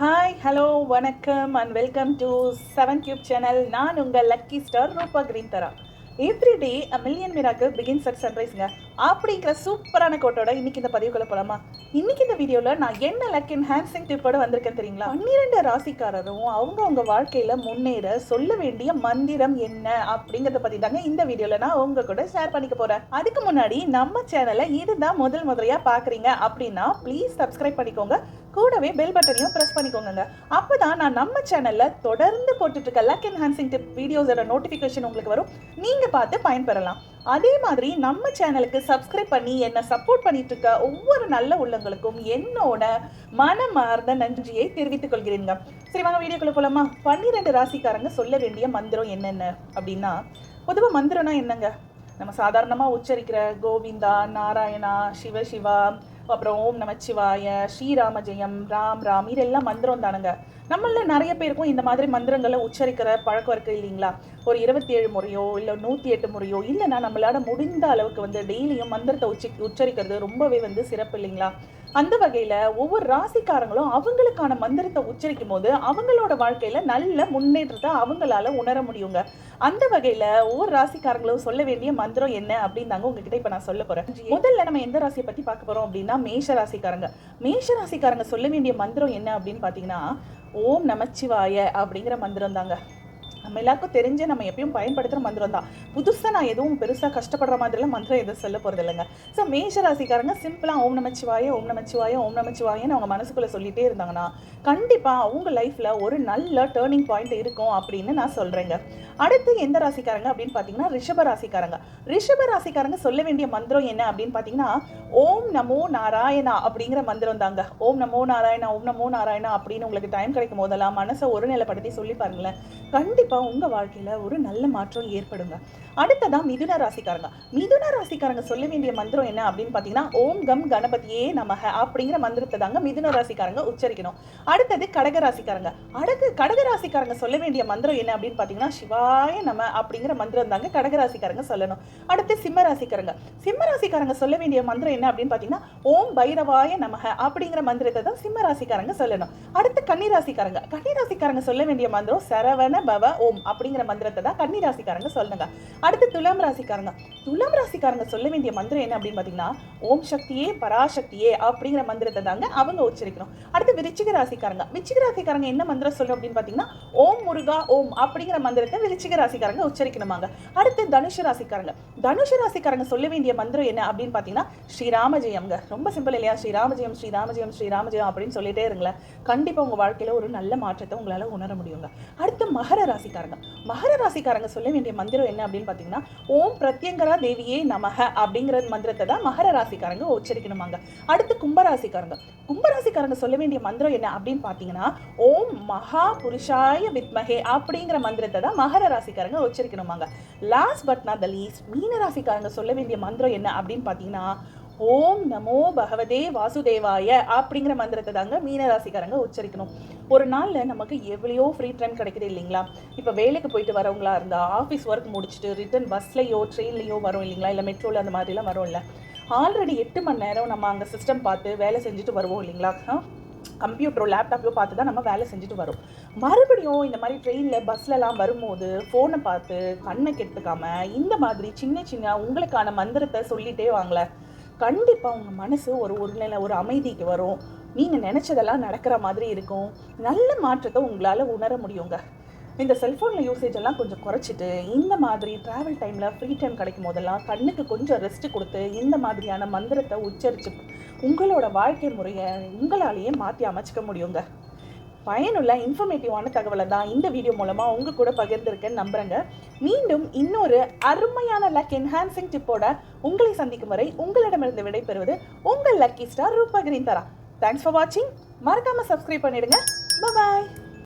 Hi hello வணக்கம் and welcome to seven cube channel நான் உங்கள் lucky star Rupa green Thara every day a million miracle begins at சன்ரைஸ்ங்க அப்படிங்கிற சூப்பரான கோட்டோட இன்னைக்கு இந்த பதிவுக்குள்ள போலாமா? இன்னைக்கு இந்த வீடியோவில் நான் என்ன லக் என்ஹான்சிங் டிப்போட வந்திருக்கேன் தெரியுங்களா? பன்னிரெண்டு ராசிக்காரரும் அவங்க அவங்க முன்னேற சொல்ல வேண்டிய மந்திரம் என்ன அப்படிங்கிறத பற்றி தாங்க இந்த வீடியோவில் நான் உங்க கூட ஷேர் பண்ணிக்க போகிறேன் அதுக்கு முன்னாடி நம்ம சேனலை இதுதான் முதல் முதலையாக பார்க்குறீங்க அப்படின்னா ப்ளீஸ் சப்ஸ்கிரைப் பண்ணிக்கோங்க. கூடவே பெல் பட்டனையும் ப்ரெஸ் பண்ணிக்கோங்க அப்போ தான் நான் நம்ம சேனலில் தொடர்ந்து போட்டுட்ருக்க லக் என்ஹான்சிங் டிப் வீடியோஸோட நோட்டிஃபிகேஷன் உங்களுக்கு வரும். நீங்கள் பார்த்து பயன்பெறலாம். அதே மாதிரி நம்ம சேனலுக்கு சப்ஸ்கிரைப் பண்ணி என்னை சப்போர்ட் பண்ணிட்டு இருக்க ஒவ்வொரு நல்ல உள்ளங்களுக்கும் என்னோட மனமார்ந்த நன்றியை தெரிவித்துக் கொள்கிறீங்க சரி வாங்க வீடியோக்குள்ள போலாமா? பன்னிரெண்டு ராசிக்காரங்க சொல்ல வேண்டிய மந்திரம் என்னென்ன? அப்படின்னா பொதுவாக மந்திரம்னா என்னங்க? நம்ம சாதாரணமாக உச்சரிக்கிற கோவிந்தா நாராயணா சிவ சிவா அப்புறம் ஓம் நமச்சிவாய ஸ்ரீராம ஜெயம் ராம் ராம் இதெல்லாம் மந்திரம் தானுங்க. நம்மள நிறைய பேருக்கும் இந்த மாதிரி மந்திரங்களை உச்சரிக்கிற பழக்கம் இருக்கு இல்லைங்களா? ஒரு இருபத்தி ஏழு முறையோ இல்லை நூற்றி எட்டு முறையோ இல்லைன்னா நம்மளால முடிந்த அளவுக்கு வந்து டெய்லியும் மந்திரத்தை உச்சி உச்சரிக்கிறது ரொம்பவே வந்து சிறப்பு இல்லைங்களா? அந்த வகையில் ஒவ்வொரு ராசிக்காரங்களும் அவங்களுக்கான மந்திரத்தை உச்சரிக்கும் போது அவங்களோட வாழ்க்கையில் நல்ல முன்னேற்றத்தை அவங்களால உணர முடியுங்க. அந்த வகையில் ஒவ்வொரு ராசிக்காரங்களும் சொல்ல வேண்டிய மந்திரம் என்ன அப்படின்னு தாங்க உங்ககிட்ட இப்போ நான் சொல்ல போகிறேன் முதல்ல நம்ம எந்த ராசியை பற்றி பார்க்க போகிறோம் அப்படின்னா மேஷ ராசிக்காரங்க. மேஷ ராசிக்காரங்க சொல்ல வேண்டிய மந்திரம் என்ன அப்படின்னு பார்த்தீங்கன்னா ஓம் நமச்சிவாய அப்படிங்கிற மந்திரம் தாங்க நம்ம எல்லாருக்கும் தெரிஞ்ச நம்ம எப்பயும் பயன்படுத்துகிற மந்திரம் தான். புதுசாக நான் எதுவும் பெருசாக கஷ்டப்படுற மாதிரிலாம் மந்திரம் எதுவும் சொல்ல போகிறது இல்லைங்க. ஸோ மேஷ ராசிக்காரங்க சிம்பிளாக ஓம் நமச்சிவாய ஓம் நமச்சிவாய ஓம் நமச்சிவாயன்னு அவங்க மனசுக்குள்ளே சொல்லிகிட்டே இருந்தாங்கன்னா கண்டிப்பாக அவங்க லைஃப்பில் ஒரு நல்ல டேர்னிங் பாயிண்ட் இருக்கும் அப்படின்னு நான் சொல்கிறேங்க அடுத்து எந்த ராசிக்காரங்க அப்படின்னு பார்த்தீங்கன்னா ரிஷப ராசிக்காரங்க. ரிஷப ராசிக்காரங்க சொல்ல வேண்டிய மந்திரம் என்ன அப்படின்னு பார்த்தீங்கன்னா ஓம் நமோ நாராயணா அப்படிங்கிற மந்திரம் தாங்க. ஓம் நமோ நாராயணா ஓம் நமோ நாராயணா அப்படின்னு உங்களுக்கு டைம் கிடைக்கும் போதெல்லாம் மனசை ஒருநிலைப்படுத்தி சொல்லி பாருங்களேன். கண்டிப்பாக உங்கள் வாழ்க்கையில் ஒரு நல்ல மாற்றம் ஏற்படுங்க. அடுத்ததான் மிதுன ராசிக்காரங்க. மிதுன ராசிக்காரங்க சொல்ல வேண்டிய மந்திரம் என்ன அப்படின்னு பார்த்தீங்கன்னா ஓம் கம் கணபதியே நமக அப்படிங்கிற மந்திரத்தை தாங்க மிதுன ராசிக்காரங்க உச்சரிக்கணும். அடுத்தது கடக ராசிக்காரங்க. அடகு கடக ராசிக்காரங்க சொல்ல வேண்டிய மந்திரம் என்ன அப்படின்னு பார்த்தீங்கன்னா சிவாய நம அப்படிங்கிற மந்திரம் தாங்க கடக ராசிக்காரங்க சொல்லணும். அடுத்து சிம்ம ராசிக்காரங்க. சிம்ம ராசிக்காரங்க சொல்ல வேண்டிய மந்திரம் என்ன அப்படின்னு பார்த்தீங்கன்னா ஓம் பைரவாய நமக அப்படிங்கிற மந்திரத்தை தான் சிம்ம ராசிக்காரங்க சொல்லணும். அடுத்து கன்னி ராசிக்காரங்க சொல்ல வேண்டிய மந்திரம் சரவண பவ ஓம் அப்படிங்கிற மந்திரத்தை தான் கன்னி ராசிக்காரங்க சொல்லுங்க. அடுத்து துலாம் ராசிக்காரங்க. துலாம் ராசிக்காரங்க சொல்ல வேண்டிய மந்திரம் என்ன அப்படின்னு பார்த்தீங்கன்னா ஓம் சக்தியே பராசக்தியே அப்படிங்கிற மந்திரத்தை தாங்க அவங்க உச்சரிக்கணும். அடுத்து விருச்சிக ராசிக்காரங்க. விருச்சிக ராசிக்காரங்க என்ன மந்திரம் சொல்றோம் அப்படின்னு பார்த்தீங்கன்னா ஓம் முருகா ஓம் அப்படிங்கிற மந்திரத்தை விருச்சிக ராசிக்காரங்க உச்சரிக்கணுமாங்க. அடுத்து தனுஷ ராசிக்காரங்க. தனுஷ ராசிக்காரங்க சொல்ல வேண்டிய மந்திரம் என்ன அப்படின்னு பார்த்தீங்கன்னா ஸ்ரீராம ஜெயம்ங்க. ரொம்ப சிம்பிள் இல்லையா? ஸ்ரீராம ஜெயம் ஸ்ரீராம ஜெயம் ஸ்ரீராம ஜெயம் அப்படின்னு சொல்லிட்டே இருங்களேன். கண்டிப்பாக உங்கள் வாழ்க்கையில் ஒரு நல்ல மாற்றத்தை உங்களால் உணர முடியுங்க. அடுத்து மகர ராசி. ராசிக்காரங்க மகர ராசிக்காரங்க சொல்ல வேண்டிய மந்திரம் என்ன அப்படின்னு பார்த்தீங்கன்னா ஓம் பிரத்யங்கரா தேவியே நமக அப்படிங்கிற மந்திரத்தை தான் மகர ராசிக்காரங்க உச்சரிக்கணுமாங்க. அடுத்து கும்பராசிக்காரங்க. கும்பராசிக்காரங்க சொல்ல வேண்டிய மந்திரம் என்ன அப்படின்னு பார்த்தீங்கன்னா ஓம் மகா புருஷாய வித்மகே அப்படிங்கிற மந்திரத்தை தான் மகர ராசிக்காரங்க உச்சரிக்கணுமாங்க. Last but not the least மீன ராசிக்காரங்க சொல்ல வேண்டிய மந்திரம் என்ன அப்படின்னு பார்த்தீங்கன்னா ஓம் நமோ பகவதே வாசுதேவாய அப்படிங்கிற மந்திரத்தை தாங்க மீனராசிக்காரங்க உச்சரிக்கணும். ஒரு நாளில் நமக்கு எவ்வளையோ ஃப்ரீ டைம் கிடைக்குது இல்லைங்களா? இப்போ வேலைக்கு போயிட்டு வரவங்களா இருந்தால் ஆஃபீஸ் ஒர்க் முடிச்சுட்டு ரிட்டன் பஸ்லையோ ட்ரெயின்லையோ வரும் இல்லைங்களா? இல்லை மெட்ரோவில் அந்த மாதிரிலாம் வரும்ல. ஆல்ரெடி எட்டு மணி நேரம் நம்ம அங்கே சிஸ்டம் பார்த்து வேலை செஞ்சுட்டு வருவோம் இல்லைங்களா? கம்ப்யூட்டரோ லேப்டாப்போ பார்த்து தான் நம்ம வேலை செஞ்சுட்டு வரோம். மறுபடியும் இந்த மாதிரி ட்ரெயினில் பஸ்லலாம் வரும்போது ஃபோனை பார்த்து கண்ணை கெடுத்துக்காமல் இந்த மாதிரி சின்ன சின்ன உங்களுக்கான மந்திரத்தை சொல்லிட்டே வாங்கலை கண்டிப்பாக உங்கள் மனசு ஒரு ஒரு நிலை ஒரு அமைதிக்கு வரும். நீங்கள் நினச்சதெல்லாம் நடக்கிற மாதிரி இருக்கும். நல்ல மாற்றத்தை உங்களால் உணர முடியுங்க. இந்த செல்ஃபோனில் யூசேஜ் எல்லாம் கொஞ்சம் குறைச்சிட்டு இந்த மாதிரி ட்ராவல் டைமில் ஃப்ரீ டைம் கிடைக்கும் போதெல்லாம் கண்ணுக்கு கொஞ்சம் ரெஸ்ட் கொடுத்து இந்த மாதிரியான மந்திரத்தை உச்சரித்து உங்களோட வாழ்க்கை முறையை உங்களாலேயே மாற்றி அமைச்சிக்க முடியுங்க. பயனுள்ள இன்ஃபர்மேட்டிவான தகவலை தான் இந்த வீடியோ மூலமாக உங்கள் கூட பகிர்ந்திருக்கேன்னு நம்புகிறேங்க மீண்டும் இன்னொரு அருமையான லக் என்ஹான்சிங் டிப்போட உங்களை சந்திக்கும் வரை உங்களிடமிருந்து விடைபெறுவது உங்கள் lucky star Rupa green Thara. Thanks for வாட்சிங் மறக்காமல் சப்ஸ்கிரைப் பண்ணிடுங்க. பாய்